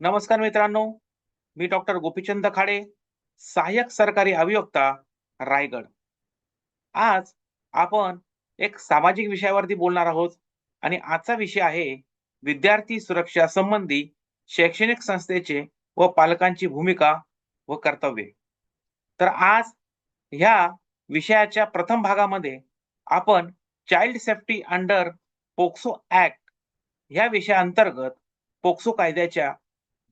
नमस्कार मित्रांनो मी डॉक्टर गोपीचंद खाडे सहाय्यक सरकारी अभियोक्ता रायगड. आज आपण एक सामाजिक विषयावरती बोलणार आहोत आणि आजचा विषय आहे विद्यार्थी सुरक्षा संबंधी शैक्षणिक संस्थेचे व पालकांची भूमिका व कर्तव्ये. तर आज ह्या विषयाच्या प्रथम भागामध्ये आपण child safety under POCSO act ह्या विषयाअंतर्गत पोक्सो कायद्याच्या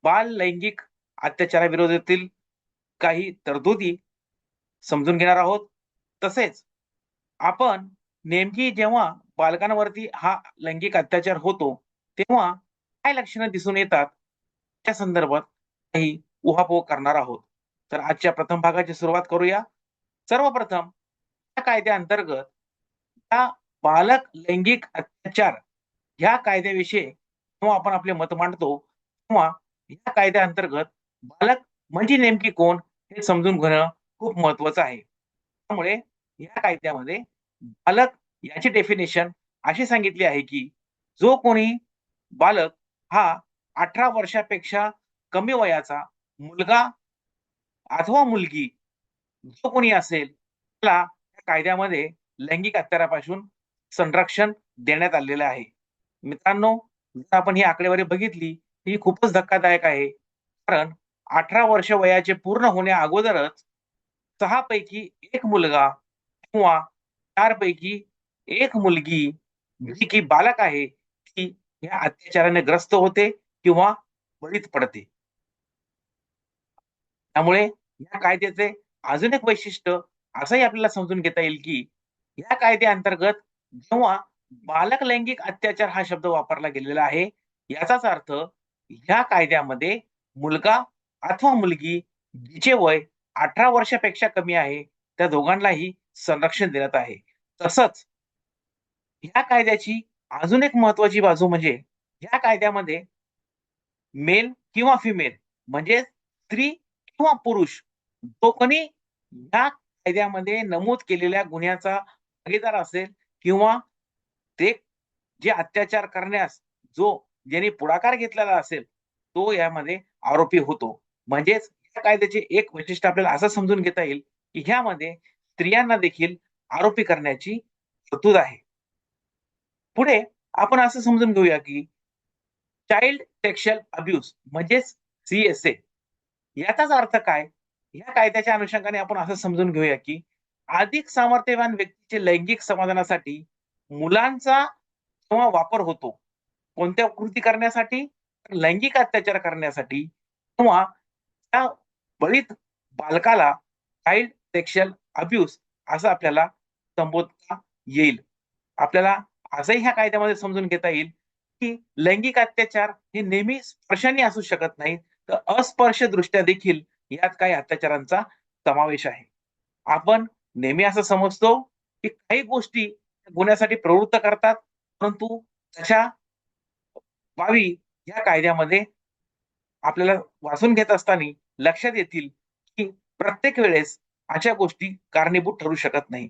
बाल लैंगिक अत्याचाराविरोधातील काही तरतुदी समजून घेणार आहोत. तसेच आपण नेमकी जेव्हा बालकांवरती हा लैंगिक अत्याचार होतो तेव्हा काय लक्षणं दिसून येतात? त्या संदर्भात काही उहापोह करणार आहोत. तर आजच्या प्रथम भागाची सुरुवात करूया. सर्वप्रथम या कायद्याअंतर्गत या बालक लैंगिक अत्याचार ह्या कायद्याविषयी जेव्हा आपण आपले मत मांडतो तेव्हा या कायद्याअंतर्गत बालक म्हणजे नेमकी कोण हे समजून घेणं खूप महत्वाचं आहे. त्यामुळे या कायद्यामध्ये बालक याची डेफिनेशन अशी सांगितली आहे की जो कोणी बालक हा अठरा वर्षापेक्षा कमी वयाचा मुलगा अथवा मुलगी जो कोणी असेल त्याला या कायद्यामध्ये लैंगिक अत्याचारापासून संरक्षण देण्यात आलेलं आहे. मित्रांनो जर आपण ही आकडेवारी बघितली ही खूपच धक्कादायक आहे. कारण अठरा वर्ष वयाचे पूर्ण होण्या अगोदरच सहा पैकी एक मुलगा किंवा चार पैकी एक मुलगी जी की बालक आहे ती या अत्याचाराने ग्रस्त होते किंवा बळीत पडते. त्यामुळे या कायद्याचे अजून एक वैशिष्ट्य असंही आपल्याला समजून घेता येईल की या कायद्याअंतर्गत जेव्हा बालक लैंगिक अत्याचार हा शब्द वापरला गेलेला आहे याचाच अर्थ ह्या कायद्यामध्ये मुलगा अथवा मुलगी जिचे वय अठरा वर्षापेक्षा कमी आहे त्या दोघांनाही संरक्षण देण्यात आहे. तसंच ह्या कायद्याची अजून एक महत्वाची बाजू म्हणजे ह्या कायद्यामध्ये मेल किंवा फिमेल म्हणजे स्त्री किंवा पुरुष जो कोणी या कायद्यामध्ये नमूद केलेल्या गुन्ह्याचा भागीदार असेल किंवा ते जे अत्याचार करण्यास जो ज्यांनी पुढाकार घेतलेला असेल तो यामध्ये आरोपी होतो. म्हणजेच या कायद्याचे एक वैशिष्ट्य आपल्याला असं समजून घेता येईल की ह्यामध्ये स्त्रियांना देखील आरोपी करण्याची तरतूद आहे. पुढे आपण असं समजून घेऊया की चाइल्ड सेक्शुअल अब्युज म्हणजेच सीएसए याचाच अर्थ काय? या कायद्याच्या अनुषंगाने आपण असं समजून घेऊया की अधिक सामर्थ्यवान व्यक्तीचे लैंगिक समाधानासाठी मुलांचा किंवा वापर होतो कोणत्या कृती करण्यासाठी? लैंगिक अत्याचार करण्यासाठी किंवा त्या बळीत बालकाला चाइल्ड सेक्शुअल अब्यूज असं आपल्याला संबोधता येईल. आपल्याला असंही ह्या कायद्यामध्ये समजून घेता येईल की लैंगिक अत्याचार हे नेहमी स्पर्शाने असू शकत नाही तर अस्पर्श दृष्ट्या देखील यात काही अत्याचारांचा समावेश आहे. आपण नेहमी असं समजतो की काही गोष्टी गुन्ह्यासाठी प्रवृत्त करतात परंतु तशा व्हावी या कायद्यामध्ये आपल्याला वाचून घेत असताना लक्षात येतील की प्रत्येक वेळेस अशा गोष्टी कारणीभूत ठरू शकत नाही.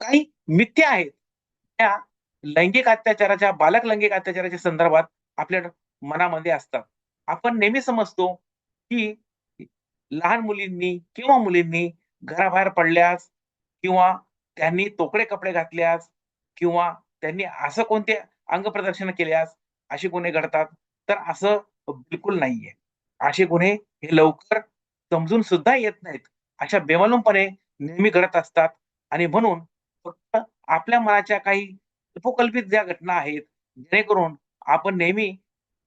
काही मिथ्या आहेत. त्या लैंगिक अत्याचाराच्या बालक लैंगिक अत्याचाराच्या संदर्भात आपल्या मनामध्ये असतात. आपण नेहमी समजतो की लहान मुलींनी किंवा मुलींनी घराबाहेर पडल्यास किंवा त्यांनी तोकडे कपडे घातल्यास किंवा त्यांनी असं कोणते अंग प्रदर्शन केल्यास असे गुन्हे घडतात तर असं बिलकुल नाहीये. असे गुन्हे हे लवकर समजून सुद्धा येत नाहीत. अशा बेमालूमपणे नेहमी घडत असतात. आणि म्हणून फक्त आपल्या मनाच्या काही उपकल्पित ज्या घटना आहेत जेणेकरून आपण नेहमी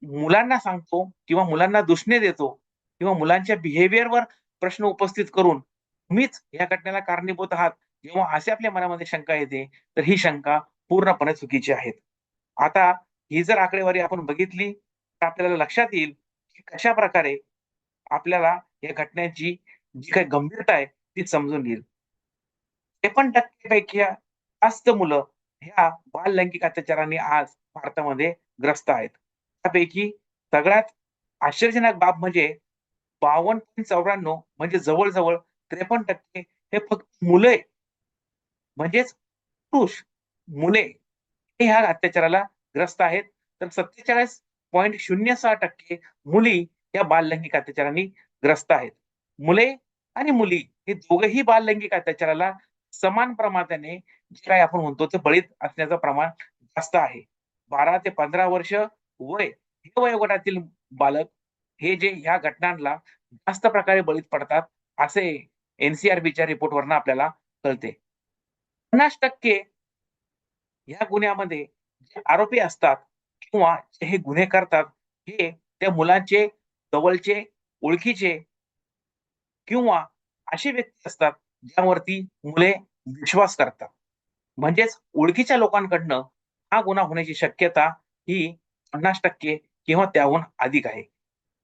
मुलांना सांगतो किंवा मुलांना दुष्णे देतो किंवा मुलांच्या बिहेवियरवर प्रश्न उपस्थित करून तुम्हीच या घटनेला कारणीभूत आहात जेव्हा असे आपल्या मनामध्ये शंका येते तर ही शंका पूर्णपणे चुकीची आहेत. आता ही जर आकडेवारी आपण बघितली तर आपल्याला लक्षात येईल की कशा प्रकारे आपल्याला या घटनेची जी काही गंभीरता आहे ती समजून येईल त्रेपन्न टक्केपैकी जास्त मुलं ह्या बाल लैंगिक अत्याचाराने आज भारतामध्ये ग्रस्त आहेत. त्यापैकी सगळ्यात आश्चर्यजनक बाब म्हणजे बावन्न पॉईंट चौऱ्याण्णव म्हणजे जवळजवळ त्रेपन्न टक्के हे फक्त मुले म्हणजेच पुरुष मुले हे ह्या अत्याचाराला ग्रस्त आहेत. तर सत्तेचाळीस पॉईंट शून्य सहा टक्के मुली या बाल लैंगिक अत्याचारांनी ग्रस्त आहेत. मुले आणि मुली हे दोघेही बाल लैंगिक अत्याचाराला समान प्रमाणाने जे काय आपण म्हणतो ते बळीत असण्याचं प्रमाण जास्त आहे. बारा ते पंधरा वर्ष वय हे वयोगटातील बालक हे जे ह्या घटनांना जास्त प्रकारे बळीत पडतात असे एनसीआरबीच्या रिपोर्टवरनं आपल्याला कळते. पन्नास टक्के या गुन्ह्यामध्ये जे आरोपी असतात किंवा हे गुन्हे करतात हे त्या मुलांचे जवळचे ओळखीचे किंवा असे व्यक्ती असतात ज्यावरती मुले विश्वास करतात. म्हणजेच ओळखीच्या लोकांकडनं हा गुन्हा होण्याची शक्यता ही पन्नास टक्के किंवा त्याहून अधिक आहे.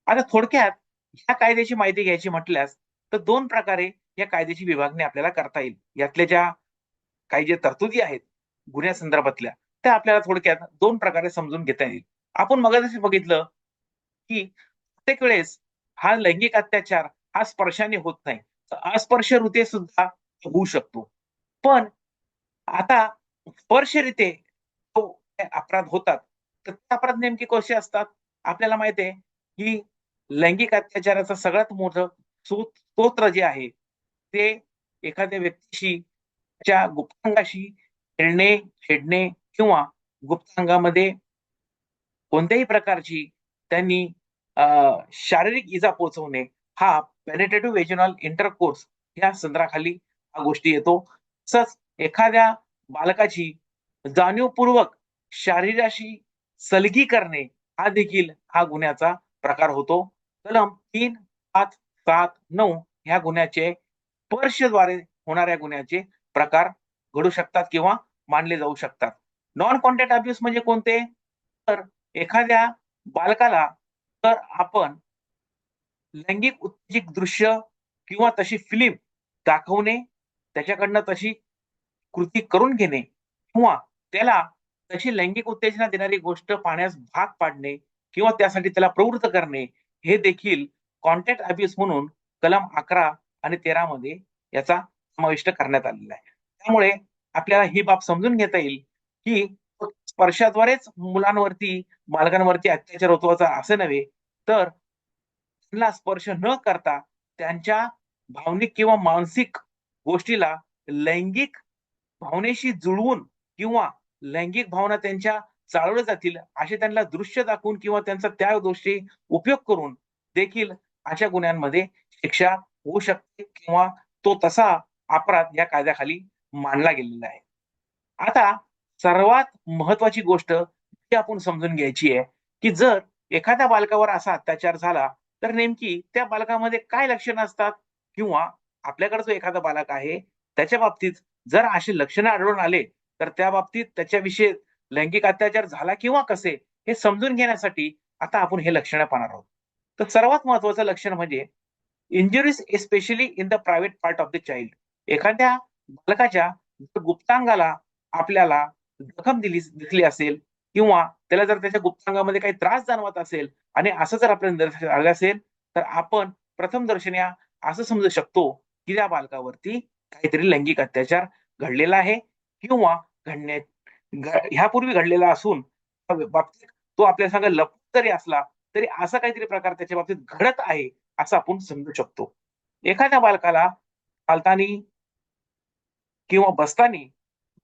आता थोडक्यात ह्या कायद्याची माहिती घ्यायची म्हटल्यास तर दोन प्रकारे या कायद्याची विभागणी आपल्याला करता येईल. यातल्या ज्या काही जे तरतुदी आहेत गुन्ह्यासंदर्भातल्या त्या आपल्याला थोडक्यात दोन प्रकारे समजून घेता येईल. आपण मग बघितलं की प्रत्येक वेळेस हा लैंगिक अत्याचार हा स्पर्शाने होत नाही. अस्पर्श ऋते सुद्धा होऊ शकतो. पण आता स्पर्शरिते तो अपराध होतात तर ते अपराध नेमके कसे असतात? आपल्याला माहिती आहे की लैंगिक अत्याचाराचं सगळ्यात मोठं स्तोत्र जे आहे ते एखाद्या व्यक्तीशी त्या गुप्तांगाशी खेळणे खेळणे किंवा गुप्तांगामध्ये कोणत्याही प्रकारची त्यांनी शारीरिक इजा पोहोचवणे हा पेनेटेटिव्ह वेजनल इंटरकोर्स या संदर्भाखाली हा गोष्टी येतो. तसंच एखाद्या बालकाची जाणीवपूर्वक शरीराशी सलगी करणे हा देखील हा गुन्ह्याचा प्रकार होतो. कलम तीन पाच सात नऊ ह्या गुन्ह्याचे स्पर्शद्वारे होणाऱ्या गुन्ह्याचे प्रकार घडू शकतात किंवा मानले जाऊ शकतात. नॉन कॉन्टॅक्ट अब्युस म्हणजे कोणते? तर एखाद्या बालकाला तर आपण लैंगिक उत्तेजिक दृश्य किंवा तशी फिल्म दाखवणे त्याच्याकडनं तशी कृती करून घेणे किंवा त्याला तशी लैंगिक उत्तेजना देणारी गोष्ट पाहण्यास भाग पाडणे किंवा त्यासाठी त्याला प्रवृत्त करणे हे देखील कॉन्टॅक्ट अब्युस म्हणून कलम अकरा आणि तेरा मध्ये याचा समाविष्ट करण्यात आलेला आहे. त्यामुळे आपल्याला ही बाब समजून घेता येईल की स्पर्शाद्वारेच मुलांवरती बालकांवरती अत्याचार होतो असं नव्हे. तर त्यांना स्पर्श न करता त्यांच्या भावनिक किंवा मानसिक गोष्टीला लैंगिक भावनेशी जुळवून किंवा लैंगिक भावना त्यांच्या चालवल्या जातील असे त्यांना दृश्य दाखवून किंवा त्यांचा त्या गोष्टी उपयोग करून देखील अशा गुन्ह्यांमध्ये शिक्षा होऊ शकते किंवा तो तसा अपराध या कायद्याखाली मानला गेलेला आहे. आता सर्वात महत्वाची गोष्ट ही आपण समजून घ्यायची आहे की जर एखाद्या बालकावर असा अत्याचार झाला तर नेमकी त्या बालकामध्ये काय लक्षणं असतात किंवा आपल्याकडे जो एखादा बालक आहे त्याच्या बाबतीत जर अशी लक्षणं आढळून आले तर त्या बाबतीत त्याच्याविषयी लैंगिक अत्याचार झाला किंवा कसे हे समजून घेण्यासाठी आता आपण हे लक्षणं पाहणार आहोत. तर सर्वात महत्वाचं लक्षण म्हणजे injuries especially in the private part of the child एखाद्या बालकाच्या गुप्तांगाला आपल्याला जखम दिली दिसली असेल किंवा त्याला जर त्याच्या गुप्तांगामध्ये काही त्रास जाणवत असेल आणि असं जर आपल्याला निदर्शनास आलं असेल तर आपण प्रथम दर्शन्या असं समजू शकतो की त्या बालकावरती काहीतरी लैंगिक अत्याचार घडलेला आहे किंवा घडण्यात ह्यापूर्वी घडलेला असून बाबतीत तो आपल्या संग लप जरी असला तरी असा काहीतरी प्रकार त्याच्या बाबतीत घडत आहे असं आपण समजू शकतो. एखाद्या बालकाला चालतानी किंवा बसतानी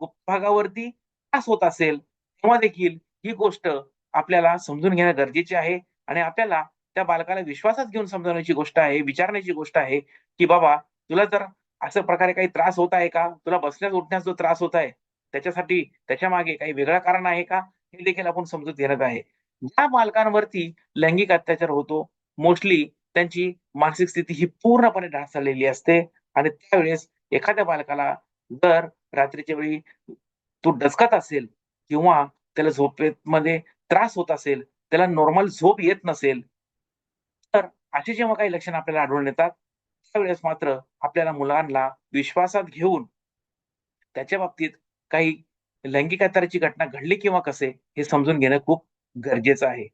गुप्त भागावरती त्रास होत असेल तेव्हा देखील ही गोष्ट आपल्याला समजून घेणं गरजेचे आहे. आणि आपल्याला त्या बालकाला विश्वासात घेऊन समजवण्याची गोष्ट आहे विचारण्याची गोष्ट आहे की बाबा तुला जर असं प्रकारे काही त्रास होत आहे का? तुला बसण्यास उठण्यास जो त्रास होत आहे त्याच्यासाठी त्याच्यामागे काही वेगळं कारण आहे का? हे देखील आपण समजून घेणं आहे. ज्या बालकांवरती लैंगिक अत्याचार होतो मोस्टली त्यांची मानसिक स्थिती ही पूर्णपणे ढासळलेली असते. आणि त्यावेळेस एखाद्या बालकाला जर रात्रीच्या वेळी तो डचकत असेल किंवा त्याला झोपेमध्ये त्रास होत असेल त्याला नॉर्मल झोप येत नसेल तर अशी जेव्हा काही लक्षणं आपल्याला आढळून येतात त्यावेळेस मात्र आपल्याला मुलांना विश्वासात घेऊन त्याच्या बाबतीत काही लैंगिक अत्याचाराची घटना घडली किंवा कसे हे समजून घेणं खूप गरजेचं आहे.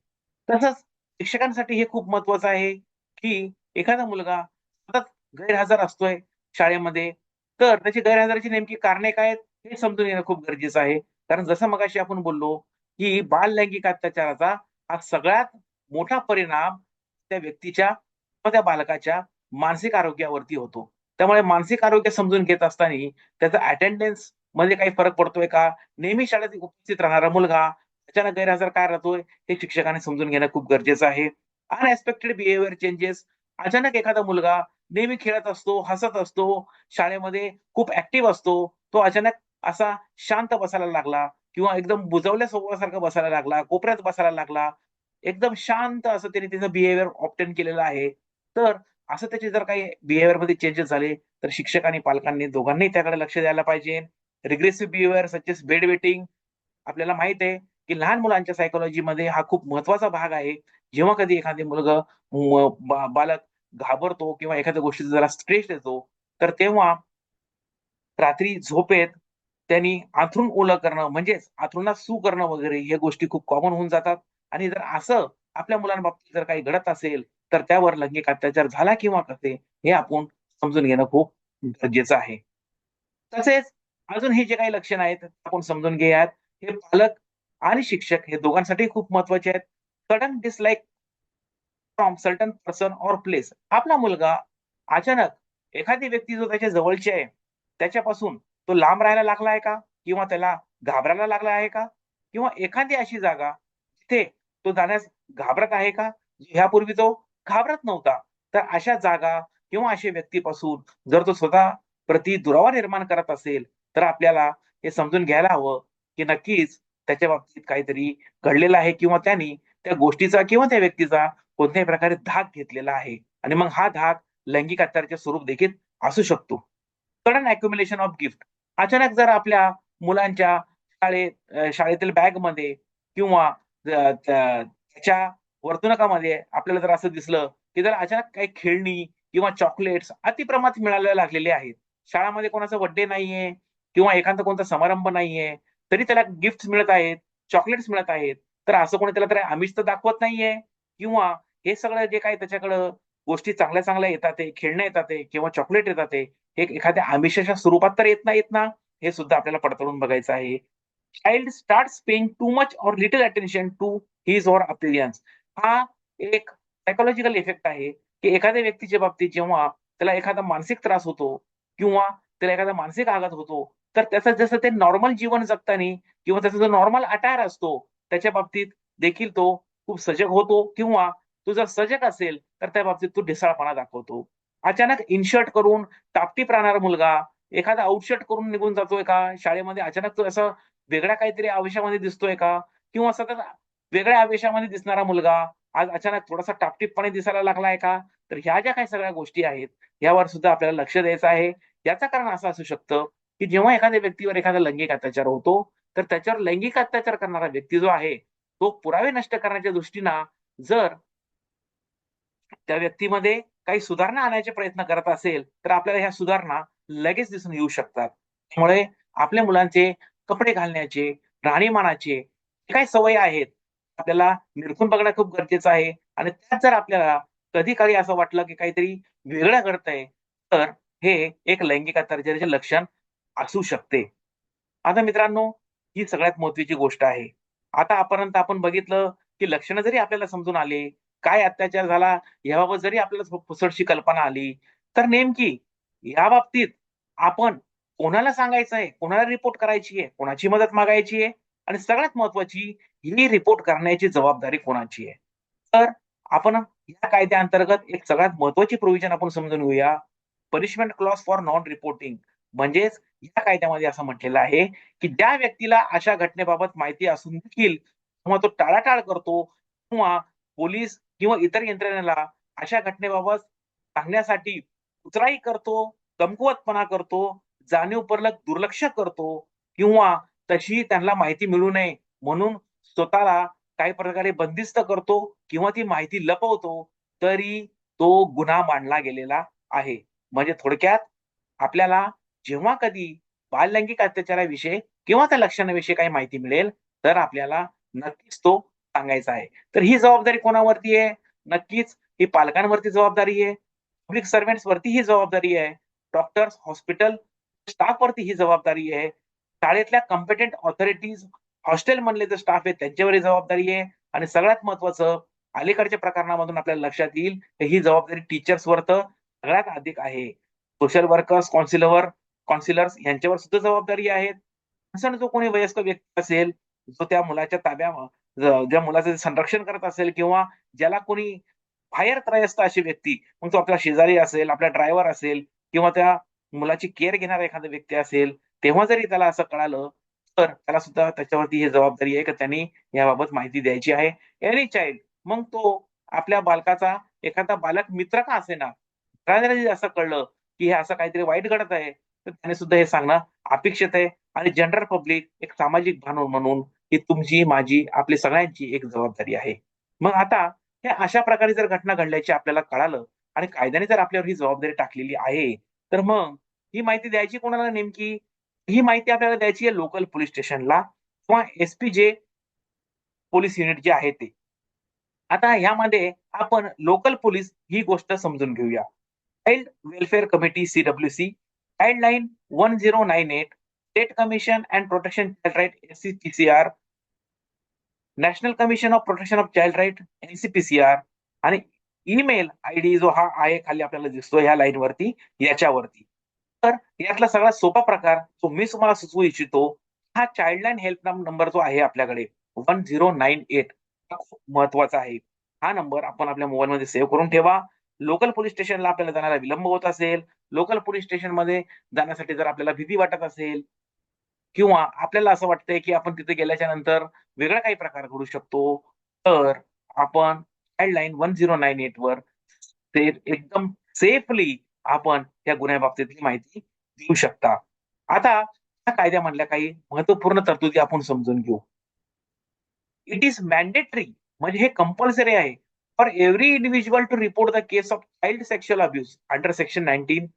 तसंच शिक्षकांसाठी हे खूप महत्वाचं आहे की एखादा मुलगा सतत गैरहजर असतोय शाळेमध्ये तर त्याची गैरहजेरीची नेमकी कारणे काय आहेत? हे समजून घेणं खूप गरजेचं आहे. कारण जसं मगाशी आपण बोललो की बाल लैंगिक अत्याचाराचा हा सगळ्यात मोठा परिणाम त्या व्यक्तीच्या किंवा त्या बालकाच्या मानसिक आरोग्यावरती होतो. त्यामुळे मानसिक आरोग्य समजून घेत असताना त्याचा अटेंडन्समध्ये काही फरक पडतोय का? नेहमी शाळेत उपस्थित राहणारा मुलगा अचानक गैरहजर काय राहतोय? हे शिक्षकाने समजून घेणं खूप गरजेचं आहे. अनएक्सपेक्टेड बिहेवियर चेंजेस अचानक एखादा मुलगा नेहमी खेळत असतो हसत असतो शाळेमध्ये खूप ऍक्टिव्ह असतो तो अचानक असा शांत बसायला लागला किंवा एकदम बुजवल्या स्वभावासारखा बसायला लागला कोपऱ्यात बसायला लागला. एकदम शांत असं त्याने त्याचं बिहेवियर ऑप्टेन केलेलं आहे. तर असं त्याचे जर काही बिहेवियरमध्ये चेंजेस झाले तर शिक्षक आणि पालकांनी दोघांनी त्याकडे लक्ष द्यायला पाहिजे. Regressive behaviour such as bed wetting आपल्याला माहीत आहे की लहान मुलांच्या सायकोलॉजीमध्ये हा खूप महत्त्वाचा भाग आहे. जेव्हा कधी एखादी मुलगा बालक घाबरतो किंवा एखाद्या गोष्टीचा जरा स्ट्रेस येतो तर तेव्हा रात्री झोपेत त्यांनी आथरून ओलं करणं म्हणजेच आथरुणात सू करणं वगैरे या गोष्टी खूप कॉमन होऊन जातात. आणि जर असं आपल्या मुलांबाबतीत जर काही घडत असेल तर त्यावर लैंगिक अत्याचार झाला किंवा कसे हे आपण समजून घेणं खूप गरजेचं आहे. तसेच अजून हे जे काही लक्षण आहेत आपण समजून घेऊयात. हे पालक आणि शिक्षक हे दोघांसाठी खूप महत्त्वाचे आहेत. Sudden dislike from certain person or place आपला मुलगा अचानक एखादी व्यक्ती जो त्याच्या जवळची आहे त्याच्यापासून तो लांब राहायला लागला आहे का? किंवा त्याला घाबरायला लागला आहे का? किंवा एखादी अशी जागा जिथे तो जाण्यास घाबरत आहे का? ह्यापूर्वी तो घाबरत नव्हता. तर अशा जागा किंवा अशा व्यक्तीपासून जर तो स्वतः प्रति दुरावा निर्माण करत असेल तर आपल्याला हे समजून घ्यायला हवं की नक्कीच त्याच्या बाबतीत काहीतरी घडलेलं आहे किंवा त्यांनी त्या गोष्टीचा किंवा त्या व्यक्तीचा कोणत्याही प्रकारे धाक घेतलेला आहे. आणि मग हा धाक लैंगिक अत्याचाराचे स्वरूप देखील असू शकतो. सडन अक्युम्युलेशन ऑफ गिफ्ट अचानक जर आपल्या मुलांच्या शाळेत शाळेतील बॅगमध्ये किंवा त्याच्या वर्तणुकामध्ये आपल्याला जर असं दिसलं की जर अचानक काही खेळणी किंवा चॉकलेट्स अतिप्रमाणात मिळायला लागलेले आहेत. शाळामध्ये कोणाचा बड्डे नाहीये किंवा एखादा कोणता समारंभ नाहीये तरी त्याला गिफ्ट मिळत आहेत चॉकलेट्स मिळत आहेत. तर असं कोणी त्याला तरी आमिष तर दाखवत नाहीये. किंवा हे सगळं जे काही त्याच्याकडं गोष्टी चांगल्या चांगल्या येतात खेळण्या येतात किंवा चॉकलेट येतात हे एखाद्या आमिषाच्या स्वरूपात तर येत नाहीत ना? हे सुद्धा आपल्याला पडताळून बघायचं आहे. Child start paying too much or little attention to his or appearance हा एक सायकोलॉजिकल इफेक्ट आहे की एखाद्या व्यक्तीच्या बाबतीत जेव्हा त्याला एखादा मानसिक त्रास होतो किंवा त्याला एखादा मानसिक आघात होतो तर त्याचं जसं ते नॉर्मल जीवन जगताना किंवा त्याचा जो नॉर्मल अटायर असतो त्याच्या बाबतीत देखील तो खूप सजग होतो किंवा तू जर सजग असेल तर त्या बाबतीत तू ढिसाळपणा दाखवतो. अचानक इनशर्ट करून टापटीप राहणारा मुलगा एखादा आउटशर्ट करून निघून जातोय का? शाळेमध्ये अचानक तो असं वेगळ्या काहीतरी आवेशामध्ये दिसतोय का? किंवा सतत वेगळ्या आवेशामध्ये दिसणारा मुलगा आज अचानक थोडासा टापटीपपणे दिसायला लागलाय का? तर ह्या ज्या काही सगळ्या गोष्टी आहेत यावर सुद्धा आपल्याला लक्ष द्यायचं आहे. याचं कारण असं असू शकतं की जेव्हा एखाद्या व्यक्तीवर एखादा लैंगिक अत्याचार होतो तर त्याच्यावर लैंगिक अत्याचार करणारा व्यक्ती जो आहे तो पुरावे नष्ट करण्याच्या दृष्टीनं जर त्या व्यक्तीमध्ये काही सुधारणा आणायचे प्रयत्न करत असेल तर आपल्याला ह्या सुधारणा लगेच दिसून येऊ शकतात. त्यामुळे आपल्या मुलांचे कपडे घालण्याचे राहणीमानाचे काही सवयी आहेत आपल्याला निरखून बघणं खूप गरजेचं आहे. आणि त्यात जर आपल्याला कधी काळी असं वाटलं की काहीतरी वेगळं घडतंय तर हे एक लैंगिक अत्याचाराचे लक्षण असू शकते. आता मित्रांनो ही सगळ्यात महत्वाची गोष्ट आहे. आता आतापर्यंत आपण बघितलं की लक्षणं जरी आपल्याला समजून आले काय अत्याचार झाला याबाबत जरी आपल्याला पुसडशी कल्पना आली तर नेमकी या बाबतीत आपण कोणाला सांगायचं आहे कोणाला रिपोर्ट करायची आहे? कोणाची मदत मागायची आहे? आणि सगळ्यात महत्वाची ही रिपोर्ट करण्याची जबाबदारी कोणाची आहे? तर आपण या कायद्याअंतर्गत एक सगळ्यात महत्वाची प्रोव्हिजन आपण समजून घेऊया. Punishment clause for non reporting म्हणजेच या कायद्यामध्ये असं म्हटलेलं आहे की ज्या व्यक्तीला अशा घटनेबाबत माहिती असून देखील किंवा तो टाळाटाळ करतो किंवा पोलीस किंवा इतर यंत्रणेला अशा घटनेबाबत सांगण्यासाठी उचराई करतो कमकुवतपणा करतो जाणीवपूर्वक दुर्लक्ष करतो किंवा तशी त्यांना माहिती मिळू नये म्हणून स्वतःला काही प्रकारे बंदिस्त करतो किंवा ती माहिती लपवतो तरी तो गुन्हा मांडला गेलेला आहे. म्हणजे थोडक्यात आपल्याला जेव्हा कधी बाल लैंगिक अत्याचाराविषयी किंवा त्या लक्षणाविषयी काही माहिती मिळेल तर आपल्याला नक्कीच तो सांगायचं आहे. तर ही जबाबदारी कोणावरती आहे? नक्कीच ही पालकांवरती जबाबदारी आहे. पब्लिक सर्व्हंट्स वरती ही जबाबदारी आहे. डॉक्टर्स हॉस्पिटल स्टाफ वरती ही जबाबदारी आहे. शाळेतल्या कॉम्पिटंट ऑथॉरिटीज हॉस्टेल मधले जे स्टाफ आहे त्यांच्यावर जबाबदारी आहे. आणि सगळ्यात महत्वाचं अलीकडच्या प्रकरणामधून आपल्याला लक्षात येईल ही जबाबदारी टीचर्सवर तर सगळ्यात अधिक आहे. सोशल वर्कर्स कॉन्सिलर कॉन्सिलर्स यांच्यावर सुद्धा जबाबदारी आहेत. जो कोणी वयस्क व्यक्ती असेल जो त्या मुलाच्या ताब्या ज्या मुलाचं संरक्षण करत असेल किंवा ज्याला कोणी बाहेर त्रयस्थ अशी व्यक्ती मग तो आपला शेजारी असेल आपला ड्रायव्हर असेल किंवा त्या मुलाची केअर घेणारा एखादा व्यक्ती असेल तेव्हा जरी त्याला असं कळालं तर त्याला सुद्धा त्याच्यावरती ही जबाबदारी आहे की त्यांनी याबाबत माहिती द्यायची आहे. एनी चाइल्ड मग तो आपल्या बालकाचा एखादा बालक मित्र का असे ना असं कळलं की हे असं काहीतरी वाईट घडत आहे तर त्याने सुद्धा हे सांगणं अपेक्षित आहे. आणि जनरल पब्लिक एक सामाजिक भान म्हणून ही तुमची माझी आपली सगळ्यांची एक जबाबदारी आहे. मग आता हे अशा प्रकारे जर घटना घडल्याची आपल्याला कळालं आणि कायद्याने जर आपल्यावर ही जबाबदारी टाकलेली आहे तर मग ही माहिती द्यायची कोणाला नेमकी? ही माहिती आपल्याला द्यायची आहे लोकल पोलीस स्टेशनला किंवा एसपी जे पोलीस युनिट जे आहे ते. आता यामध्ये आपण लोकल पोलीस ही गोष्ट समजून घेऊया. Child welfare committee CW guideline one zero nine eight state commission and protection child right SCPCR national commission of protection of child right NCPCR आणि ईमेल आय डी जो हा आहे खाली आपल्याला दिसतो ह्या लाईन वरती याच्यावरती. तर यातला सगळ्यात सोपा प्रकार जो मी तुम्हाला सुचवू इच्छितो हा चाइल्डलाईन हेल्प नंबर जो आहे आपल्याकडे वन झिरो नाईन एट हा खूप महत्त्वाचा आहे. हा नंबर आपण आपल्या मोबाईलमध्ये सेव्ह करून ठेवा. लोकल पोलीस स्टेशनला आपल्याला जाण्याला विलंब होत असेल. लोकल पोलीस स्टेशनमध्ये जाण्यासाठी जर आपल्याला भीती वाटत असेल किंवा आपल्याला असं वाटतंय की आपण तिथे गेल्याच्यानंतर वेगळा काही प्रकार घडू शकतो तर आपण guideline one zero nine eight वर ते एकदम सेफली आपण त्या गुन्ह्याबाबतीतली माहिती देऊ शकता. आता या कायद्यामधल्या काही महत्त्वपूर्ण तरतुदी आपण समजून घेऊ. इट इज मॅन्डेटरी म्हणजे हे कंपल्सरी आहे. For every individual to report the case of child sexual abuse under section nineteen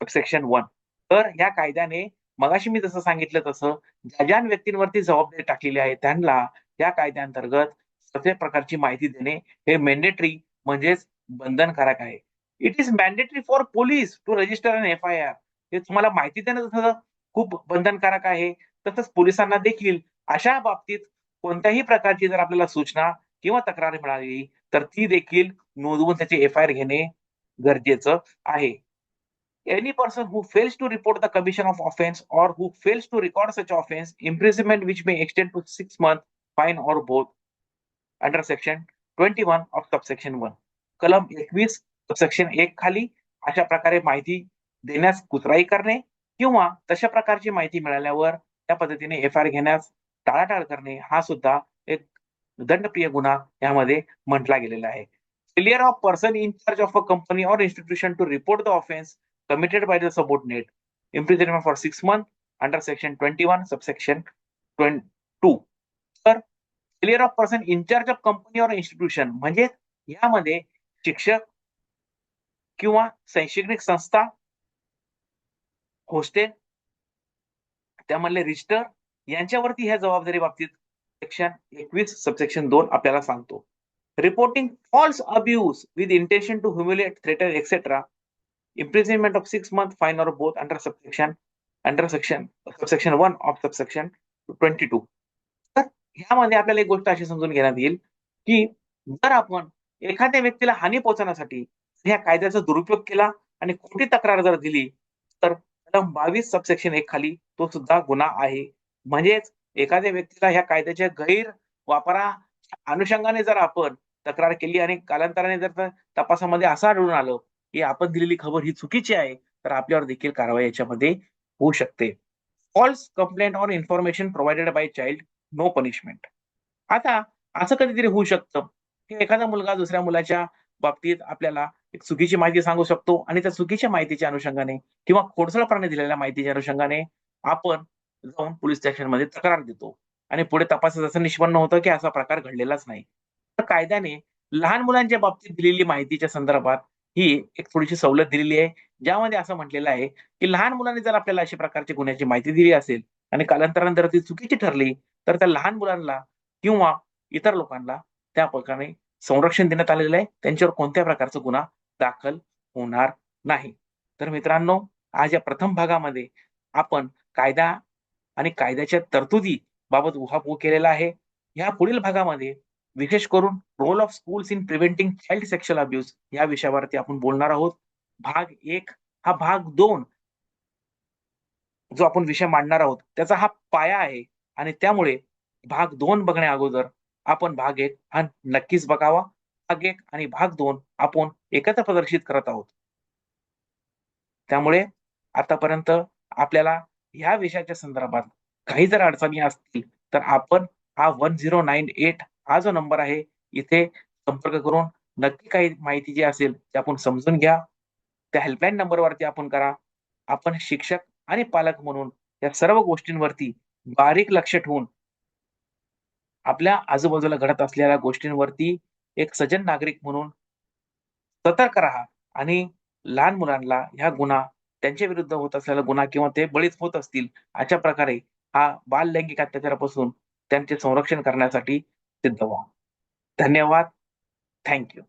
section one तर या कायद्याने मगाशी मी जसं सांगितलं तसं ज्या ज्या व्यक्तींवरती जबाबदारी टाकलेली आहे त्यांना या कायद्याअंतर्गत प्रत्येक प्रकारची माहिती देणे हे मॅन्डेटरी म्हणजेच बंधनकारक आहे. It is mandatory for police to register an F I R हे तुम्हाला माहिती देणं तसं खूप बंधनकारक आहे. तसंच पोलिसांना देखील अशा बाबतीत कोणत्याही प्रकारची जर आपल्याला सूचना किंवा तक्रार मिळाली तर ती देखील नोंदवून त्याचे एफ आय आर घेणे गरजेचं आहे. Any person who fails to report the commission of offense or who fails to record such offense imprisonment which may extend to six month fine or both under section twenty one of subsection one कलम एकवीस subsection एक खाली अशा प्रकारे माहिती देण्यास कुचराई करणे किंवा तशा प्रकारची माहिती मिळाल्यावर त्या पद्धतीने एफ आय आर घेण्यास टाळाटाळ करणे हा सुद्धा एक दंडप्रिय गुन्हा यामध्ये म्हटला गेलेला आहे. Failure of person in charge of a company or institution to report the offence committed by the subordinate imprisonment for six month under section twenty one subsection two तर failure of person in charge of company or institution म्हणजे यामध्ये शिक्षक किंवा शैक्षणिक संस्था hostel त्यामधले register यांच्यावरती ह्या जबाबदारी बाबतीत सेक्शन एकवीस सबसेक्शन दोन आपल्याला सांगतो. Reporting false abuse with intention to humiliate threaten et cetera imprisonment of six month fine or both under subsection under section subsection one of subsection twenty two तर ह्यामध्ये आपल्याला एक गोष्ट अशी समजून घेण्यात येईल की जर आपण एखाद्या व्यक्तीला हानी पोहोचवण्यासाठी ह्या कायद्याचा दुरुपयोग केला आणि खोटी तक्रार जर दिली तर कलम बावीस सबसेक्शन एक खाली तो सुद्धा गुन्हा आहे. म्हणजेच एखाद्या व्यक्तीला ह्या कायद्याच्या गैर वापरा अनुषंगाने जर आपण तक्रार केली आणि कालांतराने जर तपासामध्ये असं आढळून आलं की आपण दिलेली खबर ही चुकीची आहे तर आपल्यावर देखील कारवाई याच्यामध्ये होऊ शकते. False complaint on information provided by child no punishment आता असं कधीतरी होऊ शकतं. की एखादा मुलगा दुसऱ्या मुलाच्या बाबतीत आपल्याला एक चुकीची माहिती सांगू शकतो आणि त्या चुकीच्या माहितीच्या अनुषंगाने किंवा खोडसळपणाने दिलेल्या माहितीच्या अनुषंगाने आपण जाऊन पोलीस स्टेशनमध्ये तक्रार देतो. आणि पुढे तपासात असं निष्पन्न होतं की असा प्रकार घडलेलाच नाही. तर कायद्याने लहान मुलांच्या बाबतीत दिलेली माहितीच्या संदर्भात ही एक थोडीशी सवलत दिलेली आहे. ज्यामध्ये असं म्हटलेलं आहे की लहान मुलांनी जर आपल्याला अशा प्रकारची गुन्ह्याची माहिती दिली असेल आणि कालांतरानंतर ती चुकीची ठरली तर त्या लहान मुलांना किंवा इतर लोकांना त्या प्रकारे संरक्षण देण्यात आलेलं आहे. त्यांच्यावर कोणत्या प्रकारचा गुन्हा दाखल होणार नाही. तर मित्रांनो आज या प्रथम भागामध्ये आपण कायदा आणि कायद्याच्या तरतुदी बाबत उहापोह केलेला आहे. या पुढील भागामध्ये विशेष करून role of schools in preventing child sexual abuse या विषयावरती आपण बोलणार आहोत. भाग एक हा भाग दोन जो आपण विषय मांडणार आहोत त्याचा हा पाया आहे आणि त्यामुळे भाग दोन बघण्या अगोदर आपण भाग एक हा नक्कीच बघावा. भाग एक आणि भाग दोन आपण एकत्र प्रदर्शित करत आहोत. त्यामुळे आतापर्यंत आपल्याला ह्या विषयाच्या संदर्भात काही जर अडचणी असतील तर आपण हा वन झिरो नाईन एट हा जो नंबर आहे इथे संपर्क करून नक्की काही माहिती जी असेल ते आपण समजून घ्या. त्या हेल्पलाईन नंबरवरती आपण करा. आपण शिक्षक आणि पालक म्हणून या सर्व गोष्टींवरती बारीक लक्ष ठेवून आपल्या आजूबाजूला घडत असलेल्या गोष्टींवरती एक सजन नागरिक म्हणून सतर्क राहा आणि लहान मुलांना ह्या गुन्हा त्यांच्या विरुद्ध होत असलेला गुन्हा किंवा ते बळीच होत असतील अशा प्रकारे हा बाल लैंगिक अत्याचारापासून त्यांचे संरक्षण करण्यासाठी सिद्ध व्हा. धन्यवाद. थँक्यू